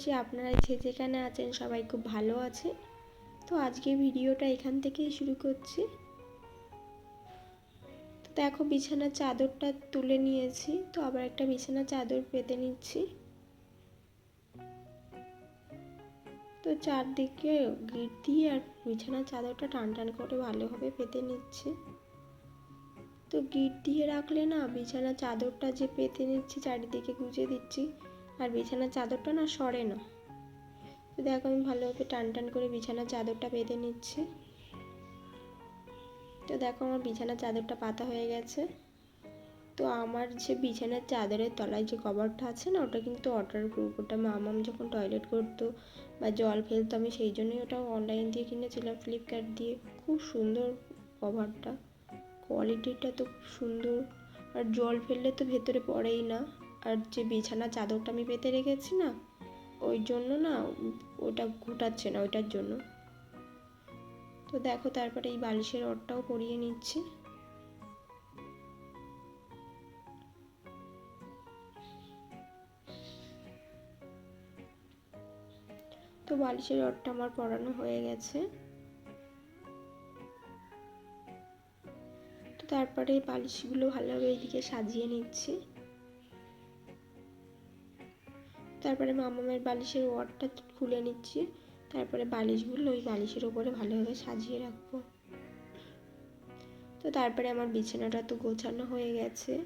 করছি। আপনারা যে যেখানে আছেন সবাই খুব ভালো আছে তো আজকে ভিডিওটা এখান থেকেই শুরু করছি। তো দেখো বিছানার চাদরটা তুলে নিয়েছি। তো আবার একটা বিছানার চাদর পেতে নিচ্ছি। তো চারদিকে গিট দিয়ে আর বিছানার চাদরটা টান টান করে ভালোভাবে পেতে নিচ্ছি। তো গিট দিয়ে রাখলে না বিছানার চাদরটা যে পেতে নিচ্ছি, চারিদিকে গুজে দিচ্ছি। আর বিছানার চাদরটা না সরে না তো দেখো আমি ভালোভাবে টান টান করে বিছানার চাদরটা বেঁধে নিচ্ছি। তো দেখো আমার বিছানার চাদরটা পাতা হয়ে গেছে। তো আমার যে বিছানার চাদরের তলায় যে কভারটা আছে না, ওটা কিন্তু অর্ডার প্রুফ। ওটা মামাম যখন টয়লেট করতো বা জল ফেলতো, আমি সেই জন্যই ওটা অনলাইন দিয়ে কিনেছিলাম, ফ্লিপকার্ট দিয়ে। খুব সুন্দর কভারটা। কোয়ালিটিটা তো খুব সুন্দর। আর জল ফেললে তো ভেতরে পড়েই না। আর যে বিছানা চাদরটা আমি পেতে রেখেছি না, ওই জন্য না ওটা ঘুটাচ্ছে না, ওইটার জন্য। তো দেখো তারপরে এই বালিশের রডটাও পরিয়ে নিচ্ছি। তো বালিশের রডটা আমার পরানো হয়ে গেছে। তো তারপরে বালিশগুলো ভালোভাবে এইদিকে সাজিয়ে নিচ্ছি। তারপরে মামামের বালিশের ওয়ারটা খুলে নিচ্ছি। তারপরে বালিশগুলো ওই বালিশের ওপরে ভালোভাবে সাজিয়ে রাখব। তো তারপরে আমার বিছানাটা তো গোছানো হয়ে গেছে।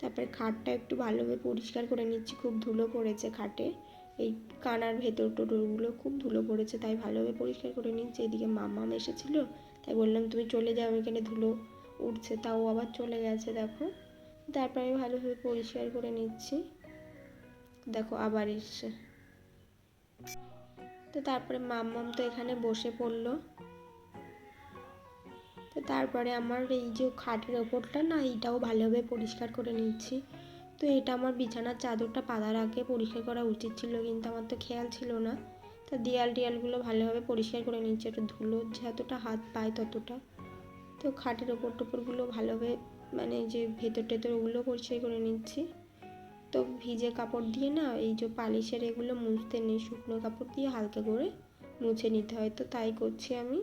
তারপরে খাটটা একটু ভালোভাবে পরিষ্কার করে নিচ্ছি, খুব ধুলো পড়েছে খাটে। এই কানার ভেতর টোটোরগুলো খুব ধুলো পড়েছে, তাই ভালোভাবে পরিষ্কার করে নিচ্ছি। এদিকে মামাম এসেছিল, তাই বললাম, তুমি চলে যাও, এখানে ধুলো উঠছে। তাও আবার চলে গেছে, দেখো। তারপরে আমি ভালোভাবে পরিষ্কার করে নিচ্ছি। দেখো আবার এসছে। তো তারপরে মাম্মাম তো এখানে বসে পড়ল। তো তারপরে আমার এই যে খাটের ওপরটা না, এইটাও ভালোভাবে পরিষ্কার করে নিচ্ছি। তো এটা আমার বিছানার চাদরটা পাতার আগে পরিষ্কার করা উচিত ছিল, কিন্তু আমার তো খেয়াল ছিল না। তা দেয়াল টিয়ালগুলো ভালোভাবে পরিষ্কার করে নিচ্ছি, একটু ধুলো যতটা হাত পায় ততটা। তো খাটের ওপর টোপরগুলো ভালোভাবে মানে যে ভেতর টেতর ওগুলো পরিষ্কার করে নিচ্ছি। তো ভিজে কাপড় দিয়ে না, এই যে পালিশের এগুলো মুছতে নেই, শুকনো কাপড় দিয়ে হালকা করে মুছে নিতে হয়। তো তাই করছি আমি।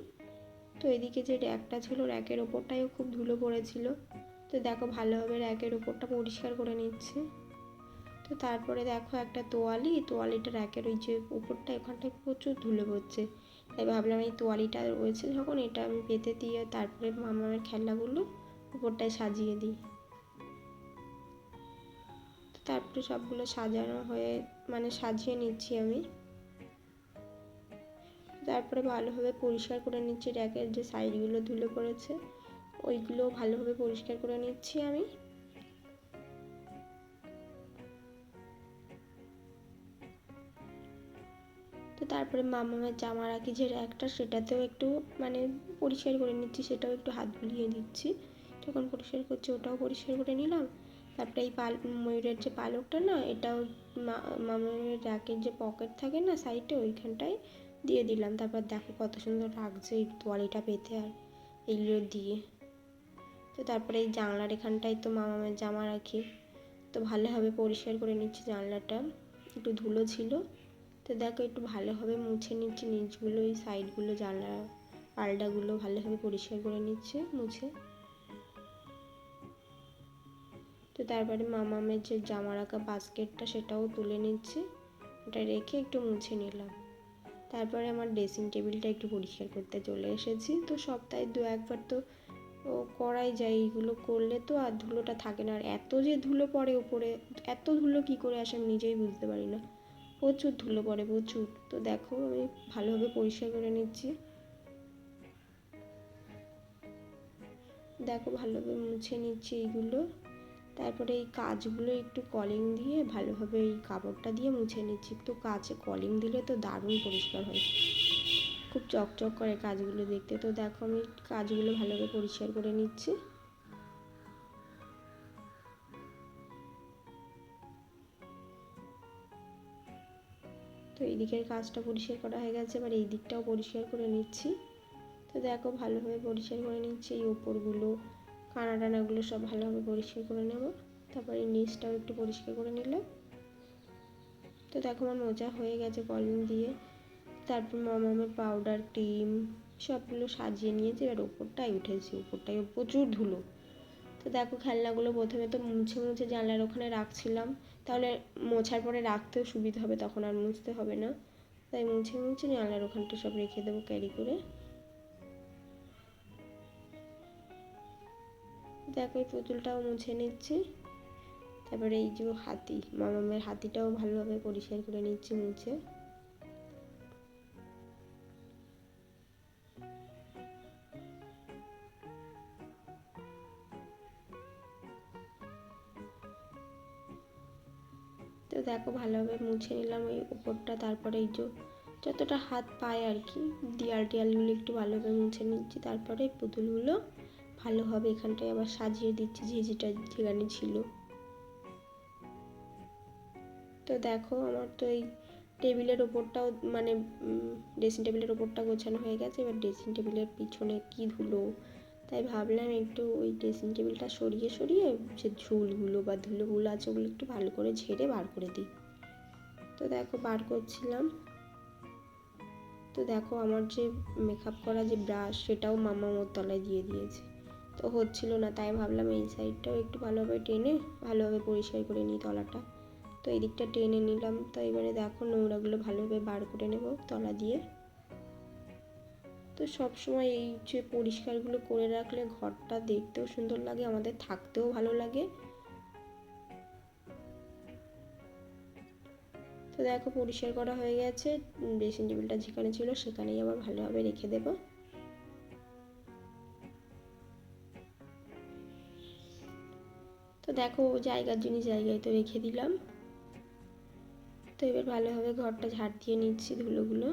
তো এদিকে যে র্যাকটা ছিল, র্যাকের ওপরটাও খুব ধুলো পড়েছিল। তো দেখো ভালোভাবে র্যাকের ওপরটা পরিষ্কার করে নিচ্ছি। তো তারপরে দেখো একটা তোয়ালি, তোয়ালিটা র্যাকের ওই যে উপরটা, ওখানটায় প্রচুর ধুলো পড়ছে। তাই ভাবলাম এই তোয়ালিটা রয়েছে যখন, এটা আমি পেতে দিয়ে তারপরে মামার খেলনাগুলো উপরটায় সাজিয়ে দিই। তারপরে সবগুলো সাজানো হয়ে মানে সাজিয়ে নিচ্ছি আমি। তারপরে ভালোভাবে পরিষ্কার করে নিচ্ছি, র্যাকের যে সাইডগুলো ধুলো পড়েছে ওইগুলো ভালোভাবে পরিষ্কার করে নিচ্ছি আমি। তো তারপরে মামামের জামা রাখি যে র্যাকটা, সেটাতেও একটু মানে পরিষ্কার করে নিচ্ছি, সেটাও একটু হাত বুলিয়ে দিচ্ছি। যখন পরিষ্কার করছি, ওটাও পরিষ্কার করে নিলাম। তারপরে এই পাল ময়ূরের যে পালকটা না, এটাও মামার র্যাকের যে পকেট থাকে না সাইডে ওইখানটায় দিয়ে দিলাম। তারপর দেখো কত সুন্দর লাগছে এই তোয়ালিটা পেতে আর এইগুলো দিয়ে। তো তারপরে এই জানলার এখানটায় তো মামামের জামা রাখি। তো ভালোভাবে পরিষ্কার করে নিচ্ছি জানলাটা। একটু ধুলো ছিল। তো দেখো একটু ভালোভাবে মুছে নিচ্ছি নিচগুলো, এই সাইডগুলো জানলা, পাল্টাগুলো ভালোভাবে পরিষ্কার করে নিচ্ছে, মুছে। তো তারপরে মামামের যে জামা রাখা বাস্কেটটা সেটাও তুলে নিচ্ছি। ওটা রেখে একটু মুছে নিলাম। তারপরে আমার ড্রেসিং টেবিলটা একটু পরিষ্কার করতে চলে এসেছি। তো সপ্তাহে দু একবার তো ও করাই যায় এইগুলো করলে তো আর ধুলোটা থাকে না। আর এত যে ধুলো পড়ে উপরে, এত ধুলো কী করে আসে আমি নিজেই বুঝতে পারি না। প্রচুর ধুলো পড়ে, প্রচুর। তো দেখো আমি ভালোভাবে পরিষ্কার করে নিচ্ছি। দেখো ভালোভাবে মুছে নিচ্ছি এইগুলো। তারপরে এই কাজগুলো একটু কলিং দিয়ে ভালোভাবে এই কাপড়টা দিয়ে মুছে নিচ্ছি। একটু কাছে কলিং দিলে তো দারুণ পরিষ্কার হয়। খুব চকচক করে কাজগুলো দেখতে। তো দেখো আমি কাজগুলো ভালোভাবে পরিষ্কার করে নিচ্ছি। তো এই দিকের কাজটা পরিষ্কার করা হয়ে গেছে। এবার এই দিকটাও পরিষ্কার করে নিচ্ছি। তো দেখো ভালোভাবে পরিষ্কার করে নিচ্ছি এই ওপরগুলো। কানা টানাগুলো সব ভালোভাবে পরিষ্কার করে নেব। তারপরে নিচটাও একটু পরিষ্কার করে নিলাম। তো তো দেখো আমার মোজা হয়ে গেছে কলিং দিয়ে। তারপর মামামের পাউডার ক্রিম সবগুলো সাজিয়ে নিয়েছি। এবার ওপরটাই উঠেছি, ওপরটাই প্রচুর ধুলো। তো দেখো খেলনাগুলো প্রথমে তো মুছে মুছে জানলার ওখানে রাখছিলাম। তাহলে মোছার পরে রাখতেও সুবিধা হবে, তখন আর মুছতে হবে না। তাই মুছে মুছে জানলার ওখানটা সব রেখে দেবো ক্যারি করে। দেখো এই পুতুলটাও মুছে নিচ্ছি। তারপরে এই যে হাতি মামামের হাতিটাও ভালোভাবে পরিষ্কার করে নিচ্ছি মুছে। তো দেখো ভালোভাবে মুছে নিলাম ওই উপরটা তারপরে এই যে যতটা হাত পায় আর কি দিয়াল টিয়ালগুলো একটু ভালোভাবে মুছে নিচ্ছি, তারপরে পুতুলগুলো ভালোভাবে এখানটায় আবার সাজিয়ে দিচ্ছি, যে যেটা যেখানে ছিল। তো দেখো, আমার তো এই টেবিলের ওপরটাও মানে ড্রেসিং টেবিলের ওপরটা গোছানো হয়ে গেছে। এবার ড্রেসিং টেবিলের পিছনে কি ধুলো? তাই ভাবলাম একটু ওই ড্রেসিং টেবিলটা সরিয়ে সরিয়ে যে ঝুলগুলো বা ধুলোগুলো আছে ওগুলো একটু ভালো করে ঝেড়ে বার করে দিই। তো দেখো, বার করছিলাম। তো দেখো, আমার যে মেকআপ করা যে ব্রাশ সেটাও মামা মোর তলায় দিয়ে দিয়েছে। তো হচ্ছিল না, তাই ভাবলাম এই সাইডটাও একটু ভালোভাবে টেনে, ভালোভাবে পরিষ্কার করে নিই তলাটা। তো এই দিকটা টেনে নিলাম, তো এবারে দেখো নোংরাগুলো ভালোভাবে বার করে নেব তলা দিয়ে। তো সবসময় এই যে পরিষ্কারগুলো করে রাখলে ঘরটা দেখতেও সুন্দর লাগে, আমাদের থাকতেও ভালো লাগে। তো দেখো পরিষ্কার করা হয়ে গেছে ড্রেসিং টেবিলটা যেখানে ছিল সেখানেই আবার ভালোভাবে রেখে দেবো। তো দেখো জায়গার জিনিস জায়গায় তো রেখে দিলাম। তো এবার ভালোভাবে ঘরটা ঝাড় দিয়ে নিচ্ছি ধুলোগুলো।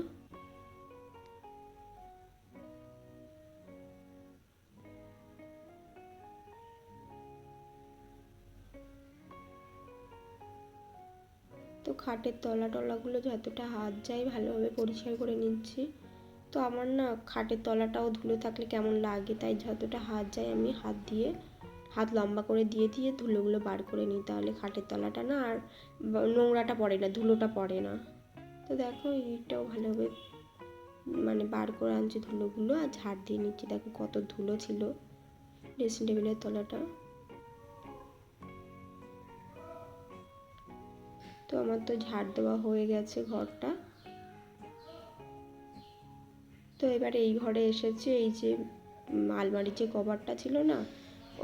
তো খাটের তলা টলাগুলো যতটা হাত যায় ভালোভাবে পরিষ্কার করে নিচ্ছি। তো আমার না খাটের তলাটাও ধুলো থাকলে কেমন লাগে, তাই যতটা হাত যায় আমি হাত দিয়ে হাত লম্বা করে দিয়ে দিয়ে ধুলোগুলো বার করে নিই, তাহলে খাটের তলাটা না আর নোংরাটা পড়ে না, ধুলোটা পড়ে না। তো দেখো এইটাও ভালোভাবে মানে বার করে আনছি ধুলোগুলো আর ঝাড় দিয়ে নিচ্ছি। দেখো কত ধুলো ছিল ড্রেসিং টেবিলের তলাটা। তো আমার তো ঝাড় দেওয়া হয়ে গেছে ঘরটা। তো এবারে এই ঘরে এসেছে, এই যে আলমারির যে কভারটা ছিল না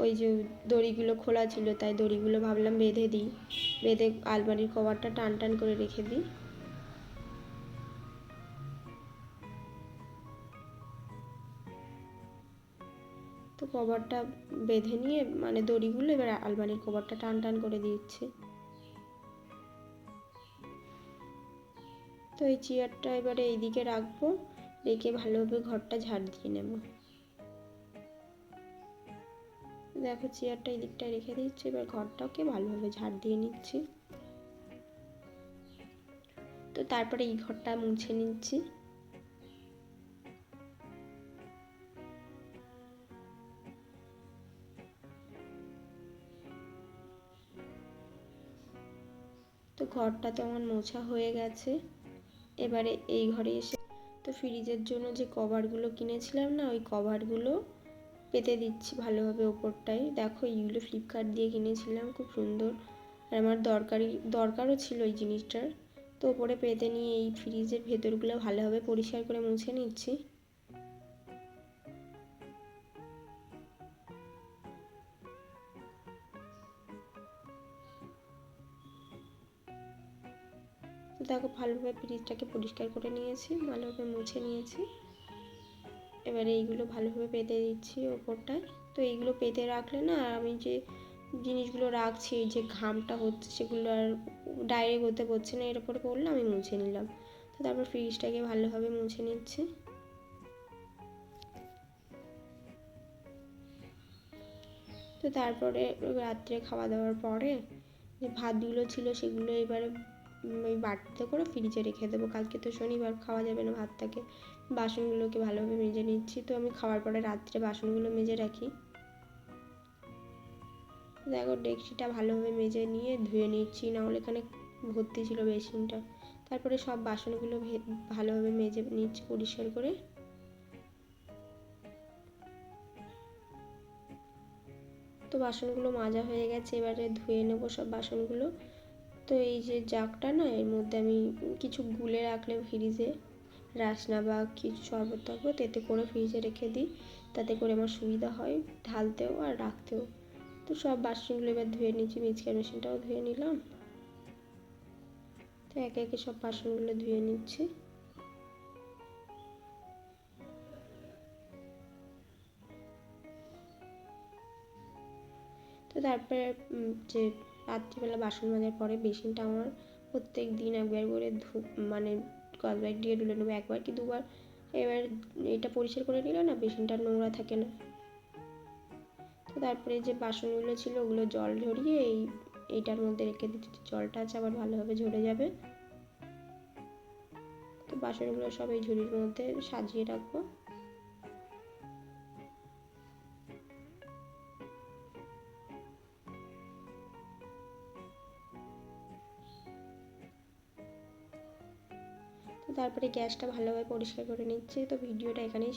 ওই যে দড়িগুলো খোলা ছিল, তাই দড়িগুলো ভাবলাম বেঁধে দিই। বেঁধে আলমারির কভারটা টান টান করে রেখে দিই। তো কভারটা বেঁধে নিয়ে মানে দড়িগুলো এবার আলমারির কভারটা টান টান করে দিচ্ছি। তো এই চেয়ারটা এবারে এইদিকে রাখব, রেখে ভালোভাবে ঘরটা ঝাড় দিয়ে নেব। দেখো চেয়ারটা এই দিকটায় রেখে দিচ্ছি, এবার ঘরটাকে ভালোভাবে ঝাড় দিয়ে নিচ্ছি। তো তারপরে এই ঘরটা মুছে নিচ্ছি। তো ঘরটা তো আমার মোছা হয়ে গেছে। এবারে এই ঘরে এসে তো ফ্রিজের জন্য যে কভারগুলো কিনেছিলাম না, ওই কভারগুলো পেতে দিচ্ছি ভালোভাবে ওপরটায়। দেখো, এইগুলো ফ্লিপকার্ট দিয়ে কিনেছিলাম, খুব সুন্দর। আর আমার দরকারি, দরকারও ছিল এই জিনিসটার। তো ওপরে পেতে নিয়ে এই ফ্রিজের ভেতরগুলো ভালোভাবে পরিষ্কার করে মুছে নিচ্ছি। তো দেখো, ভালোভাবে ফ্রিজটাকে পরিষ্কার করে নিয়েছি, ভালোভাবে মুছে নিয়েছি। এবারে এইগুলো ভালোভাবে পেতে দিচ্ছি ওপরটায়। তো এইগুলো পেতে রাখলে না আর আমি যে জিনিসগুলো রাখছি যে ঘামটা হচ্ছে সেগুলো আর ডাইরেক্ট হতে পড়ছে না, এর উপরে পড়লে আমি মুছে নিলাম। তো তারপর ফ্রিজটাকে ভালোভাবে মুছে নিচ্ছি। তো তারপরে রাত্রে খাওয়া দাওয়ার পরে যে ভাতগুলো ছিল সেগুলো এবারে ওই বাটিতে করে ফ্রিজে রেখে দেবো। কালকে তো শনিবার খাওয়া যাবে না ভাতটাকে। বাসনগুলোকে ভালোভাবে মেজে নিচ্ছি। তো আমি খাওয়ার পরে রাত্রে বাসনগুলো মেজে রাখি। দেখো ডেকচিটা ভালোভাবে মেজে নিয়ে ধুয়ে নিচ্ছি, নাহলে এখানে ভর্তি ছিল বেসিনটা। তারপরে সব বাসনগুলো ভালোভাবে মেজে নিচ্ছি পরিষ্কার করে। তো বাসনগুলো মাজা হয়ে গেছে, এবারে ধুয়ে নেব সব বাসনগুলো। তো এই যে জাগটা না, এর মধ্যে আমি কিছু গুলে রাখলে ফ্রিজে। রাসনা বা কিছু শরবত টরবত, এতে করে ফ্রিজে রেখে দিই। তাতে করে আমার সুবিধা হয় ঢালতেও আর রাখতেও। তো সব বাসনগুলো এবার ধুয়ে নিচ্ছি মিক্সচার মেশিনটাও ধুয়ে নিলাম। তো একে একে সব বাসনগুলো ধুয়ে নিচ্ছি। তো তারপরে যে রাত্রিবেলা বাসন মাজার পরে বেসিনটা আমার প্রত্যেক দিন একবার করে ধু মানে কসবাইট দিয়ে ধুলে নেব একবার কি দুবার। এবার এটা পরিষ্কার করে নিলে না বেসিনটা নোংরা থাকে না। তো তারপরে যে বাসনগুলো ছিল ওগুলো জল ঝরিয়ে এই এইটার মধ্যে রেখে দিচ্ছি। জলটা আছে আবার ভালোভাবে ঝরে যাবে। তো বাসনগুলো সব এই ঝুড়ির মধ্যে সাজিয়ে রাখব। তারপরে গ্যাসটা ভালোভাবে পরিষ্কার করে নিচ্ছি। তো ভিডিওটা এখানেই